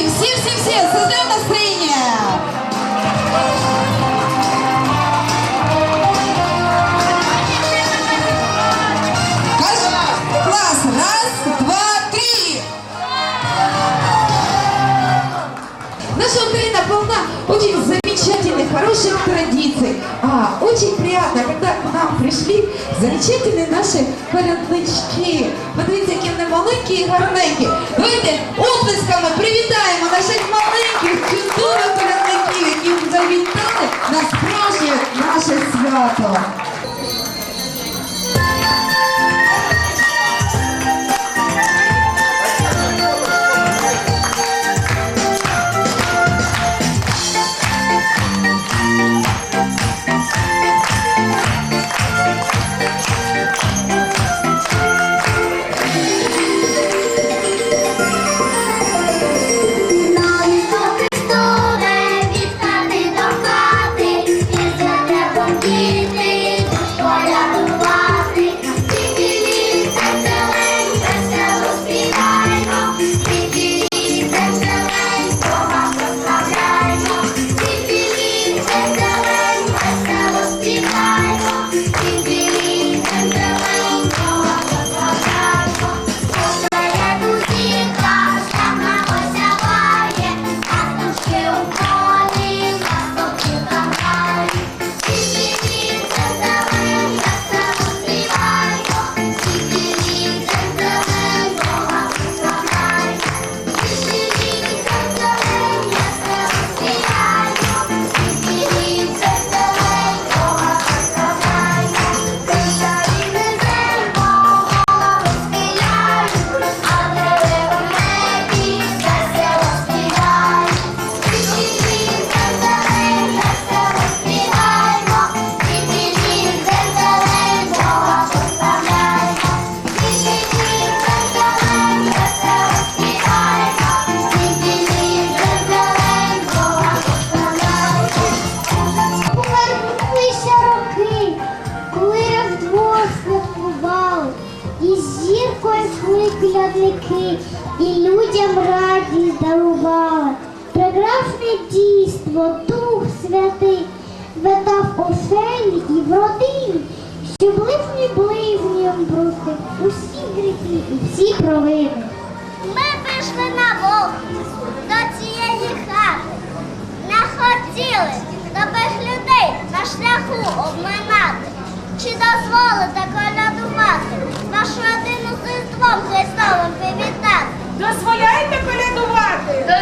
Давайте все-все-все, создаем настроение. Каждый класс. Раз, два, три. Наша Украина полна очень замечательных, хороших традиций. А очень приятно, нам замечательні наші коляднички. Подивіться, які вони маленькі і гарненькі. Давайте оплесками привітаємо наших маленьких, чудових колядників, які завітали на справжнє наше свято. Хотіли добрих людей на шляху обминати. Чи дозволите колядувати, нашу родину з Різдвом Христовим привітати? Дозволяйте колядувати?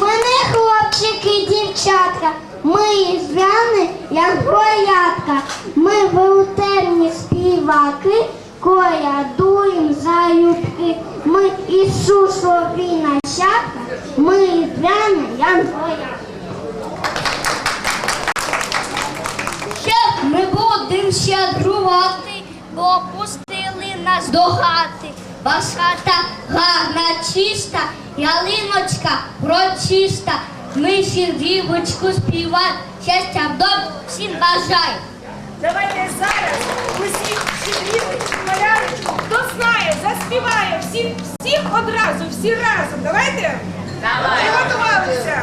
Мене хлопчики, дівчатка, ми різдвяни, як горятка. Ми велтерні співаки, колядуєм залюбки. Ми Ісусові нащадка, ми як горятка. Ще ми будем щедрувати, бо пустили нас до хати. Ваша хата гарна, чиста, ялиночка прочиста. Ми сірвівочку співаємо, щастя в домі всім бажаю. Давайте зараз усі щедрівочку, одразу, всі разом. Давайте? Давай. Приготувалися.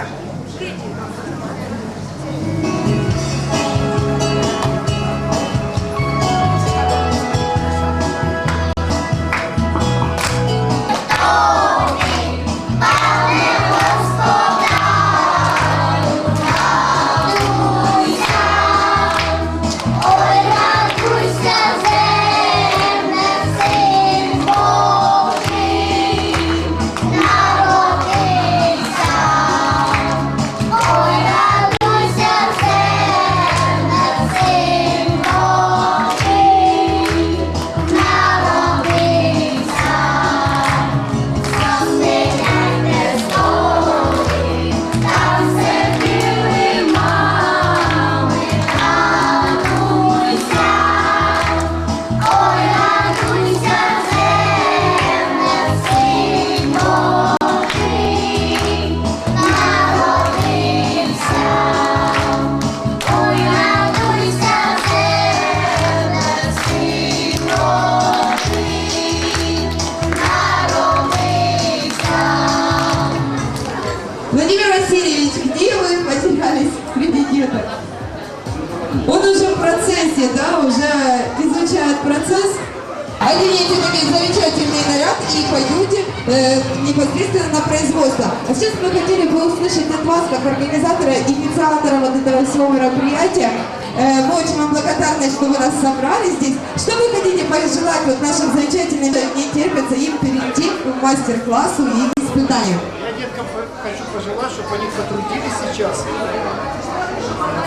Хочу пожелать, чтобы они потрудились сейчас.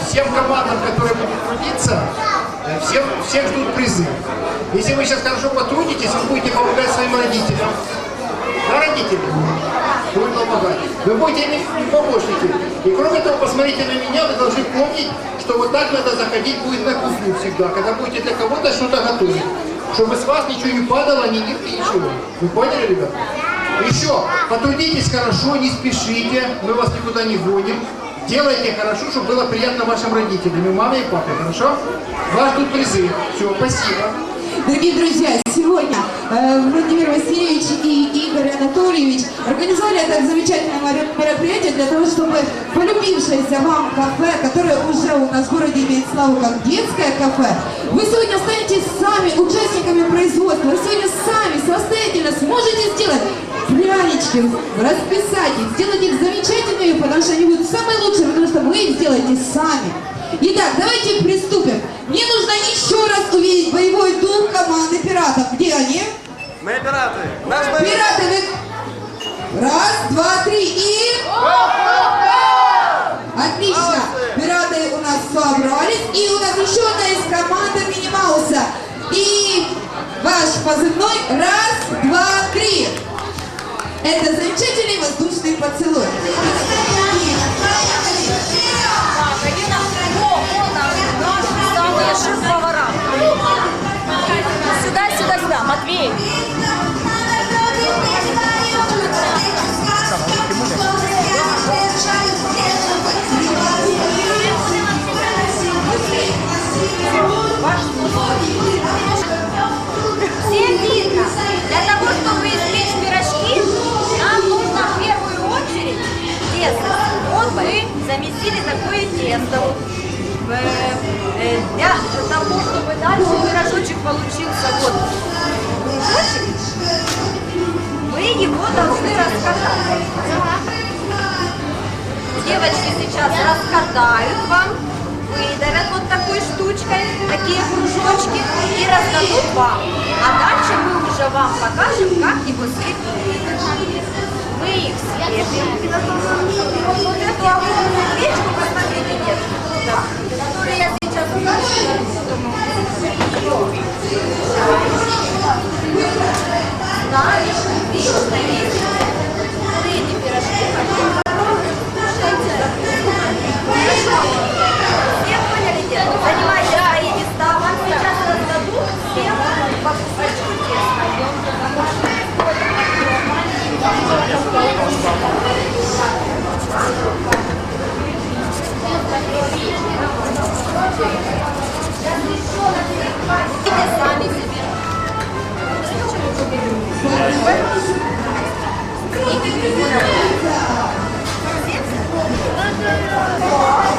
Всем командам, которые будут трудиться, э, всем, всех ждут призы. Если вы сейчас хорошо потрудитесь, вы будете помогать своим родителям. Да, родители? Будут помогать. Вы будете ими помощники. И кроме того, посмотрите на меня, вы должны помнить, что вот так надо заходить будет на кухню всегда, когда будете для кого-то что-то готовить. Чтобы с вас ничего не падало, ни нитки, ничего. Вы поняли, ребята? Еще, потрудитесь хорошо, не спешите, мы вас никуда не гоним. Делайте хорошо, чтобы было приятно вашим родителям, и маме, и папе, хорошо? Вас тут призы. Все, спасибо. Дорогие друзья, сегодня э, Владимир Васильевич и Игорь Анатольевич организовали это замечательное меро- мероприятие для того, чтобы полюбившееся вам кафе, которое уже у нас в городе имеет славу как детское кафе, вы сегодня станете сами участниками производства, вы сегодня сами прянички, расписать их, сделать их замечательными, потому что они будут самые лучшие, потому что вы их сделаете сами. Итак, давайте приступим. Мне нужно еще раз увидеть боевой дух команды пиратов. Где они? Мы пираты. Наш боевой Пираты, вы... Раз, два, три и... Отлично. Пираты у нас собрались. И у нас еще одна из команды Мини Мауса. И ваш позывной. Раз, два, три. Это замечательный воздушный поцелуй. Сюда, сюда, сюда. Матвей. Всем видно. Замесили такое тесто. Для того, чтобы дальше пирожочек получился вот мы его должны раскатать. Девочки сейчас раскатают вам, выдавят вот такой штучкой, такие кружочки и раздадут вам. А дальше мы уже вам покажем, как его слепить. Мы их слепим. Вот эту огромную печку, посмотрите, девочки, которую я сейчас Дальше лично есть. Вот Thank you.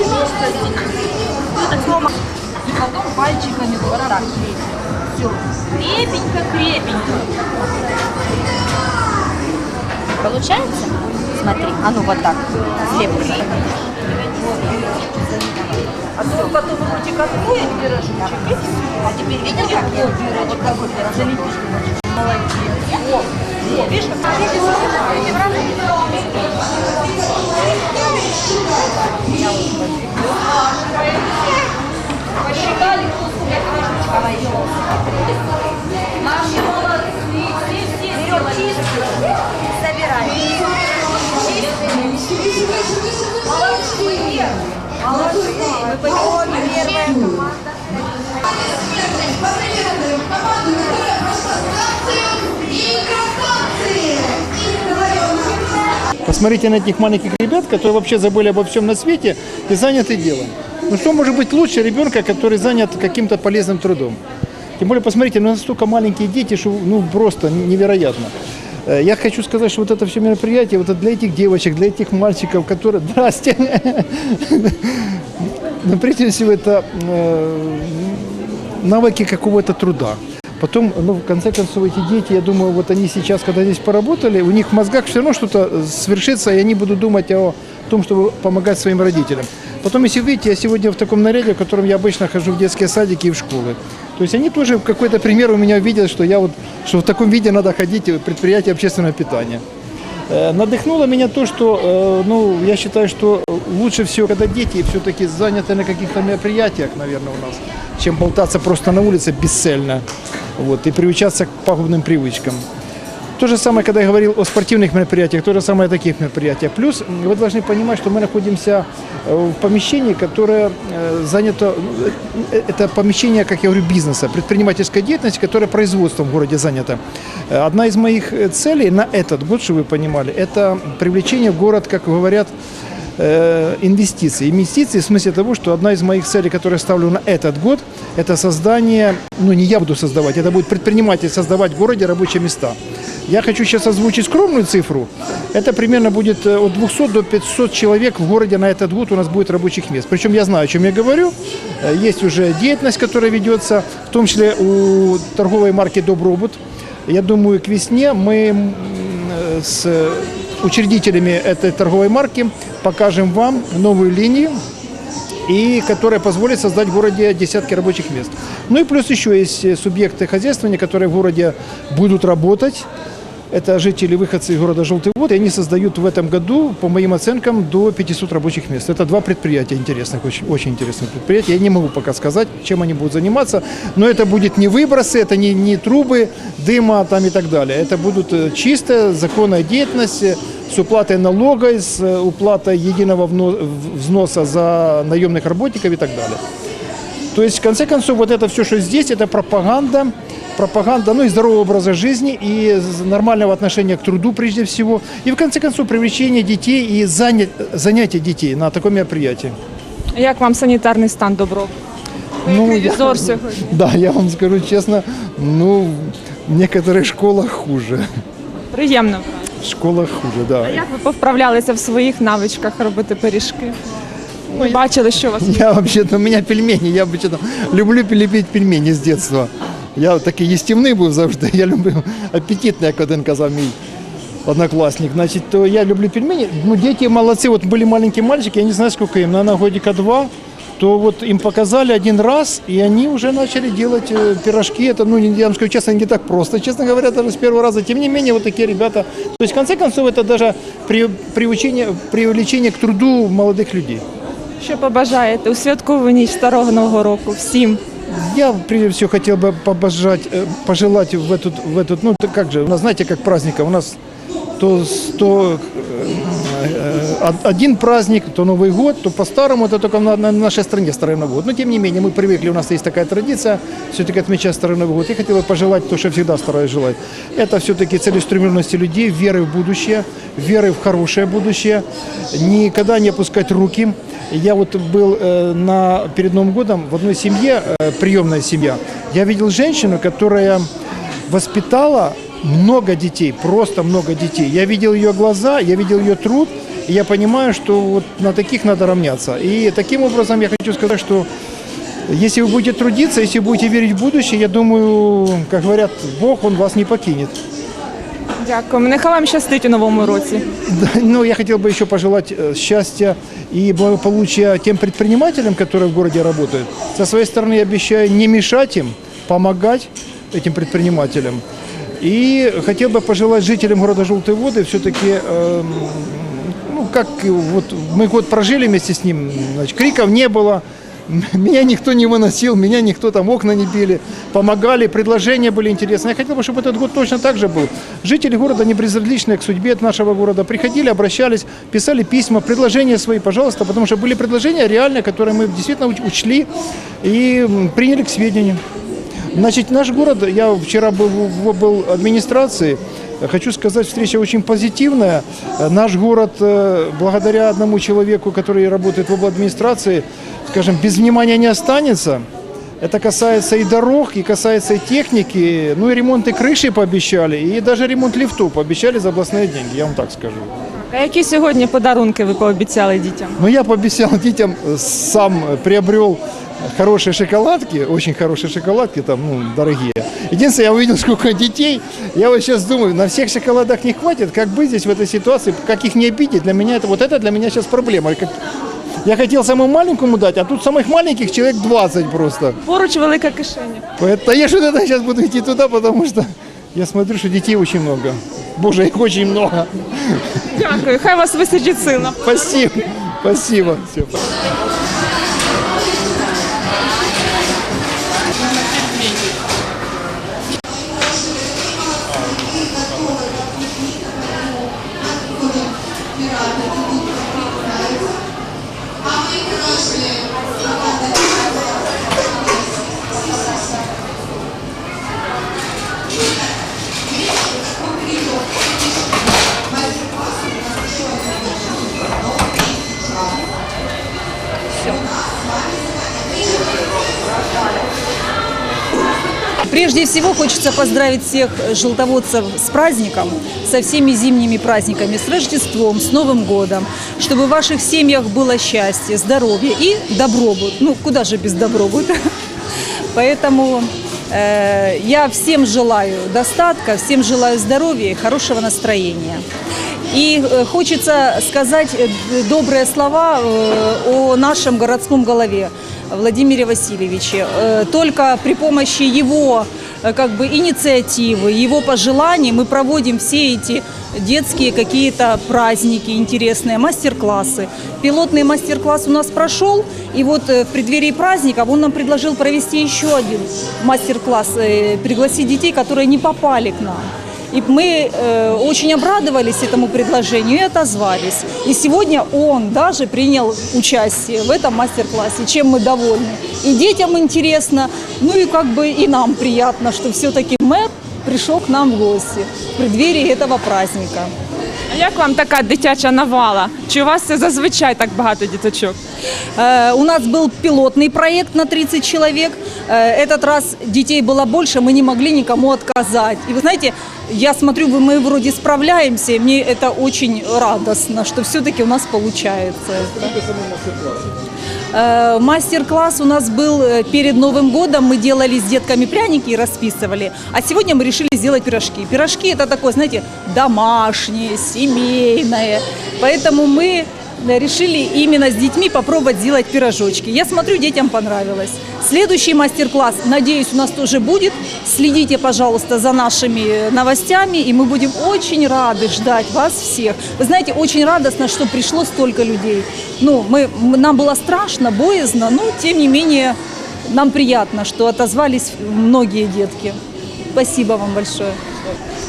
Лепите ножками. И потом пальчиками вот так. Все. Крепенько, крепенько. Получается? Смотри, а ну вот так. Слепушка. А то потом будете какой пирожочек. А теперь видишь, как я вот такой залепишь? Молодец. О, видишь, как Посчитали вкусно, как рожечка войдет. Наши молодцы, все, все сделали. Собираем. Молодцы. Молодцы. Мы понимаем, первая команда. Команду, которая прошла станцию и посмотрите на этих маленьких ребят, которые вообще забыли обо всем на свете и заняты делом. Ну что может быть лучше ребенка, который занят каким-то полезным трудом? Тем более, посмотрите, ну настолько маленькие дети, что ну просто невероятно. Э, Я хочу сказать, что вот это все мероприятие, вот это для этих девочек, для этих мальчиков, которые... Здрасте! Но прежде всего это э, навыки какого-то труда. Потом, ну, в конце концов, эти дети, я думаю, вот они сейчас, когда здесь поработали, у них в мозгах все равно что-то свершится, и они будут думать о том, чтобы помогать своим родителям. Потом, если видите, я сегодня в таком наряде, в котором я обычно хожу в детские садики и в школы. То есть они тоже какой-то пример у меня видят, что я вот, что в таком виде надо ходить в предприятие общественного питания. Э, Надыхнуло меня то, что, э, ну, я считаю, что лучше всего, когда дети все-таки заняты на каких-то мероприятиях, наверное, у нас, чем болтаться просто на улице бесцельно, вот, и приучаться к пагубным привычкам. То же самое, когда я говорил о спортивных мероприятиях, то же самое о таких мероприятиях. Плюс вы должны понимать, что мы находимся э, в помещении, которое э, занято, э, это помещение, как я говорю, бизнеса, предпринимательская деятельность, которая производством в городе занята. Э, Одна из моих э, целей на этот год, чтобы вы понимали, это привлечение в город, как говорят, э, инвестиций. Инвестиции в смысле того, что одна из моих целей, которые я ставлю на этот год, это создание, ну не я буду создавать, это будет предприниматель создавать в городе рабочие места. Я хочу сейчас озвучить скромную цифру. Это примерно будет э, от 200 до 500 человек в городе на этот год у нас будет рабочих мест. Причем я знаю, о чем я говорю. Э, Есть уже деятельность, которая ведется, в том числе у торговой марки «Добробут». Я думаю, к весне мы э, с учредителями этой торговой марки покажем вам новую линию, и которая позволит создать в городе десятки рабочих мест. Ну и плюс еще есть субъекты хозяйствования, которые в городе будут работать. Это жители, выходцы из города Желтый Вод, и они создают в этом году, по моим оценкам, до 500 рабочих мест. Это два предприятия интересных, очень, очень интересных предприятия. Я не могу пока сказать, чем они будут заниматься, но это будет не выбросы, это не, не трубы дыма там и так далее. Это будут э, чистая законная деятельность э, с уплатой налога, с э, уплатой единого взноса за наемных работников и так далее. То есть, в конце концов, вот это все, что здесь, это пропаганда, пропаганда, ну и здорового образа жизни, и з- нормального отношения к труду прежде всего, и в конце концов привлечение детей и занят, занятия детей на таком мероприятии. Як вам санітарний стан добро? Ну, я- Візор сьогодні. Да, я вам скажу честно, ну, в некоторых школах хуже. Приємно. В школах хуже, да. Як ви повправлялися в своїх навичках робити пиріжки? Ми бачили, що у вас Я вообще-то, у меня пельмени, я вообще-то люблю лепить пельмени з детства. Я такий їстівний був завжди, я люблю апетитний, як один казав мій одноклассник. Значит, то я люблю пельмени. Ну, дети молодцы, вот были маленькие мальчики, я не знаю, сколько им, наверное, годика два, то вот им показали один раз, и они уже начали делать э, пирожки. Это, ну, не- я вам скажу честно, не так просто, честно говоря, даже с первого раза. Тем не менее, вот такие ребята. То есть, в конце концов, это даже при, приучение, привлечение к труду молодых людей. що побажаєте у святкову ніч старого нового року всім? Я прежде всего хотел бы побожать, э, пожелать в этот, в этот, ну как же, у нас знаете, как праздников, у нас то, то э, э, один праздник, то Новый год, то по-старому, это только на, на нашей стране Старый Новый год. Но тем не менее, мы привыкли, у нас есть такая традиция, все-таки отмечать Старый Новый год. Я хотел бы пожелать то, что всегда стараюсь желать. Это все-таки целеустремленности людей, веры в будущее, веры в хорошее будущее, никогда не опускать руки. Я вот был э, на, перед Новым годом в одной семье, э, приемная семья, я видел женщину, которая воспитала много детей, просто много детей. Я видел ее глаза, я видел ее труд, и я понимаю, что вот на таких надо равняться. И таким образом я хочу сказать, что если вы будете трудиться, если вы будете верить в будущее, я думаю, как говорят, Бог, Он вас не покинет. Дякую. Нехай вам щастить у новому році. Ну, я хотел бы еще пожелать э, счастья и благополучия тем предпринимателям, которые в городе работают. Со своей стороны я обещаю не мешать им, помогать этим предпринимателям. И хотел бы пожелать жителям города Желтые Воды все-таки, эм, ну, как вот мы год прожили вместе с ним, значит, криков не было, меня никто не выносил, меня никто там окна не били, помогали, предложения были интересные. Я хотел бы, чтобы этот год точно так же был. Жители города не безразличные к судьбе нашего города приходили, обращались, писали письма, предложения свои, пожалуйста, потому что были предложения реальные, которые мы действительно уч- учли и приняли к сведению. Значит, наш город, я вчера был в был в администрации, Хочу сказать, встреча очень позитивная. Э, Наш город, э, благодаря одному человеку, который работает в администрации, скажем, без внимания не останется. Это касается и дорог, и касается и техники. Ну и ремонты крыши пообещали, и даже ремонт лифтов пообещали за областные деньги, я вам так скажу. А які сьогодні подарунки ви пообіцяли дітям? Но я пообещал детям, э, сам приобрел хорошие шоколадки, очень хорошие шоколадки, там, ну, дорогие. Единственное, я увидел, сколько детей. Я вот сейчас думаю, на всех шоколадах не хватит. Как быть здесь в этой ситуации, как их не обидеть? Для меня это, вот это для меня сейчас проблема. Как- Я хотел самому маленькому дать, а тут самых маленьких человек 20 просто. Поруч велика кишеня. Поэтому я что-то сейчас буду идти туда, потому что я смотрю, что детей очень много. Боже, их очень много. Дякую, хай вас вистачить сина. Спасибо. Спасибо. Всё. Прежде всего хочется поздравить всех желтоводцев с праздником, со всеми зимними праздниками, с Рождеством, с Новым годом, чтобы в ваших семьях было счастье, здоровье и добробут. Ну, куда же без добробута? Поэтому э, я всем желаю достатка, всем желаю здоровья и хорошего настроения. И э, хочется сказать э, добрые слова э, о нашем городском голове Владимире Васильевиче. Только при помощи его как бы инициативы, его пожеланий мы проводим все эти детские какие-то праздники интересные, мастер-классы. Пилотный мастер-класс у нас прошел, и вот э, в преддверии праздника он нам предложил провести еще один мастер-класс, э, пригласить детей, которые не попали к нам. И мы э, очень обрадовались этому предложению и отозвались. И сегодня он даже принял участие в этом мастер-классе, чем мы довольны. И детям интересно, ну и как бы и нам приятно, что все-таки мэр пришел к нам в гости в преддверии этого праздника. А як вам така дитяча навала? Чи у вас це зазвичай так багато діточок? У нас был пилотный проект на 30 человек. Этот раз детей было больше, мы не могли никому отказать. И вы знаете, я смотрю, мы вроде справляемся, и мне это очень радостно, что все-таки у нас получается. это. Э, Мастер-класс у нас был э, перед Новым годом. Мы делали с детками пряники и расписывали. А сегодня мы решили сделать пирожки. Пирожки это такое, знаете, домашнее, семейное. Поэтому мы э, решили именно с детьми попробовать сделать пирожочки. Я смотрю, детям понравилось. Следующий мастер-класс, надеюсь, у нас тоже будет. Следите, пожалуйста, за нашими э, новостями, и мы будем очень рады ждать вас всех. Вы знаете, очень радостно, что пришло столько людей. Ну, мы, нам было страшно, боязно, но тем не менее нам приятно, что отозвались многие детки. Спасибо вам большое.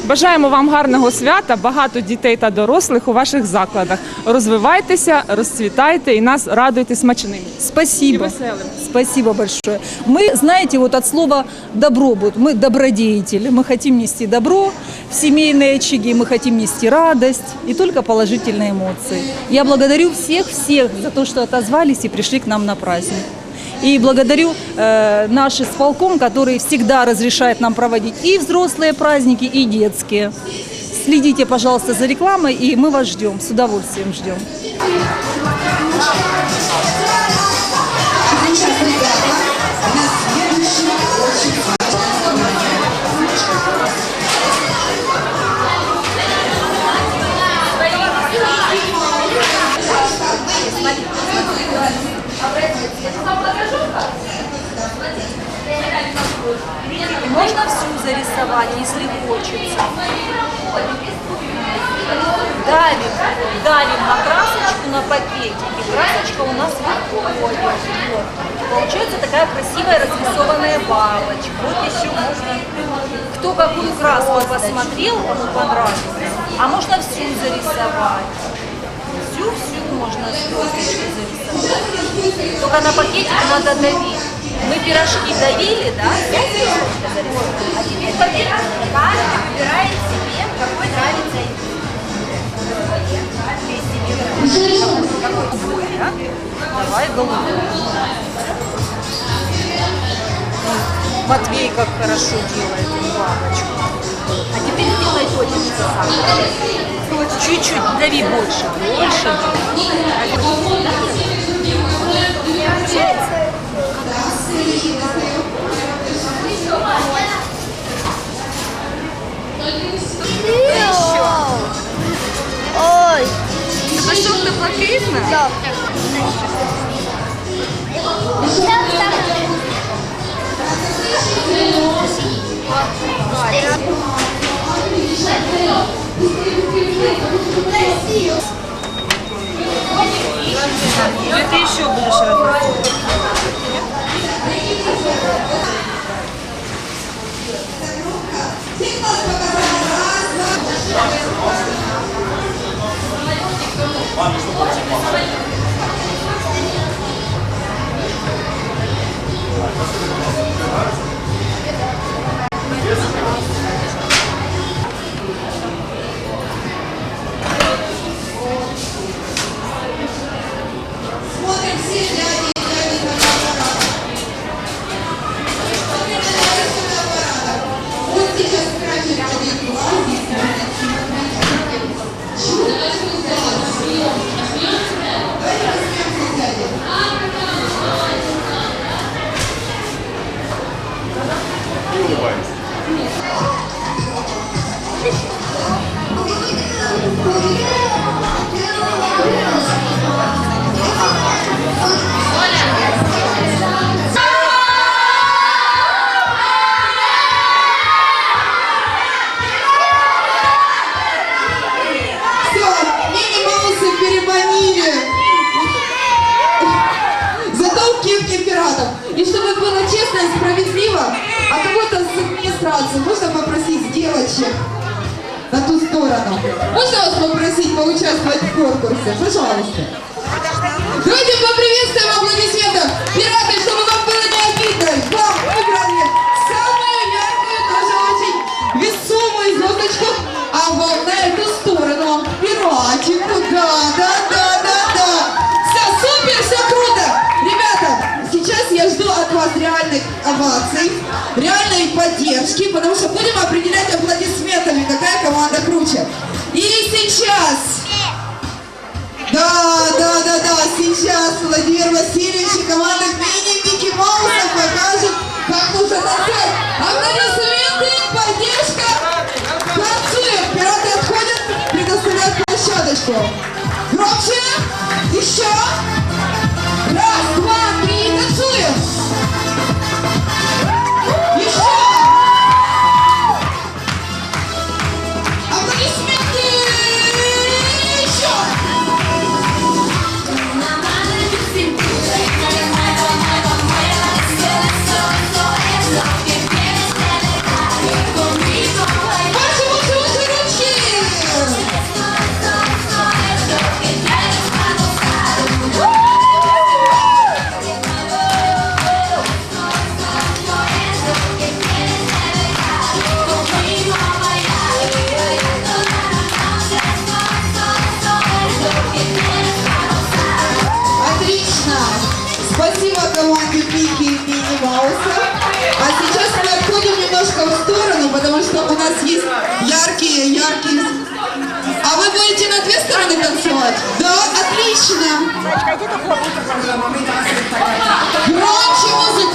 Бажаємо вам гарного свята, багато дітей та дорослих у ваших закладах. Розвивайтеся, розцвітайте і нас радуйте смачним. Спасибо. И веселым. Спасибо большое. Мы, знаете, вот от слова добробут, мы добродетели, мы хотим нести добро в семейные очаги, мы хотим нести радость и только положительные эмоции. Я благодарю всех-всех за то, что отозвались и пришли к нам на праздник. И благодарю э, наш исполком, который всегда разрешает нам проводить и взрослые праздники, и детские. Следите, пожалуйста, за рекламой, и мы вас ждем, с удовольствием ждем. Можно всю зарисовать, если хочется. Давим, давим на красочку, на пакетике. Красочка у нас выходит. Вот. Получается такая красивая разрисованная бабочка. Вот еще можно... Кто какую краску посмотрел, кому понравилось. А можно всю зарисовать. Всю-всю можно звездочку зарисовать. Только на пакетик надо давить. Мы пирожки доели, да? А теперь поверьте, каждый выбирает себе, какой нравится ему. Какой свой, да? Давай голубой. Матвей как хорошо делает бабочку. А теперь сделай точечку сам. Чуть-чуть дави больше, больше. Ой. Это что-то лакритно? Да. Или ты еще будешь разрабатывать? Все, и справедливо, а кого-то с администрации можно попросить девочек на ту сторону. Можно вас попросить поучаствовать в конкурсе? Пожалуйста. Давайте поприветствуем оваций, реальной поддержки, потому что будем определять аплодисментами, какая команда круче. И сейчас да, да, да, да, сейчас Владимир Васильевич и команда мини Микки Мауса покажет, как нужно танцевать. Аплодисменты, поддержка. У нас есть яркие, яркие... А вы будете на две стороны танцевать? Да, отлично! Громче музыку!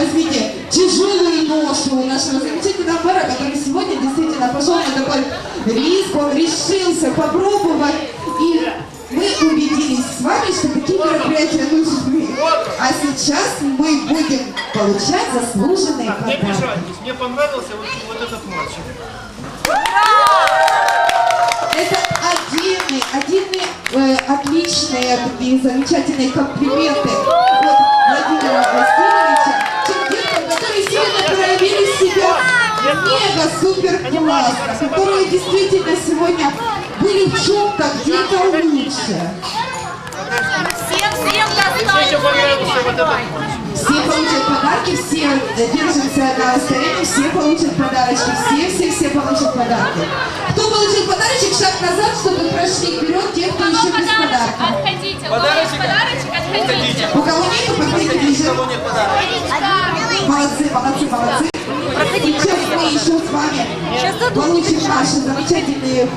Возьмите тяжелую ношу у нашего замечательного пара, который сегодня действительно пошел на такой риск, он решился попробовать. И мы убедились с вами, что такие мероприятия нужны. А сейчас мы будем получать заслуженные Не подарки. обижайтесь, мне понравился вот, вот этот мальчик. Это отдельные, отдельные, э, отличные такие замечательные комплименты от Владимира Васильевича которые сегодня проявили себя мега супер классно, которые действительно сегодня были в чем-то где-то лучше. Всем, всем. Все получат подарки, все держимся на расстоянии, все получат подарочки, все, все, все получат подарки. Кто получил подарочек, шаг назад, чтобы прошли вперед те, кто еще без подарка. Отходите. У кого есть подарочек, отходите. У кого нету, подходите ближе. Молодцы, молодцы, молодцы. Сейчас мы еще с вами получим наши замечательные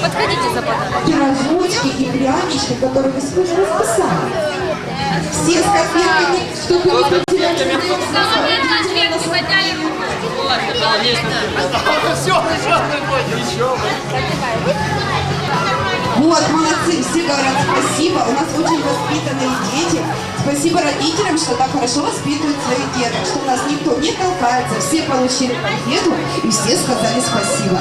Подходите за подарок. пирожочки и прянички, которые мы сегодня расписали. Все с конфетками, чтобы не потерять Конфетки подняли руку. Вот, Все, еще Вот, молодцы, все говорят спасибо. У нас очень воспитанные дети. Спасибо родителям, что так хорошо воспитывают своих деток, что у нас никто не толкается. Все получили конфету и все сказали спасибо.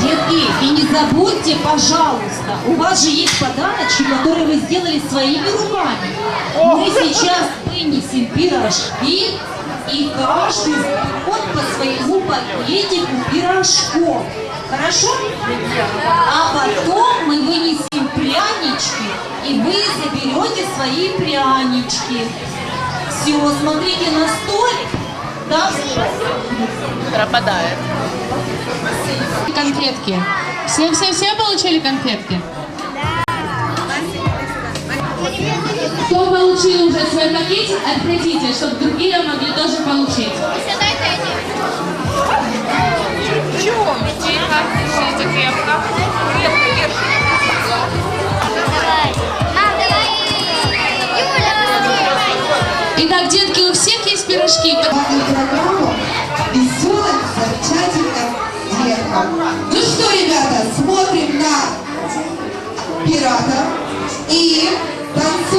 Детки, и не забудьте, пожалуйста, у вас же есть подарочки, которые вы сделали своими руками. Мы сейчас вынесем пирожки, и каждый заберет по своему пакетику пирожков. Хорошо? А потом мы вынесем прянички, и вы заберете свои прянички. Все, смотрите на столик. Да, Пропадает. конфетки. Все-все-все получили конфетки? Кто получил уже свой пакетик, отходите, чтобы другие могли тоже получить. Чего? Тихо, держите крепко. Держите. Итак, детки, у всех есть пирожки. Ну что, ребята, смотрим на пирата и танцуем.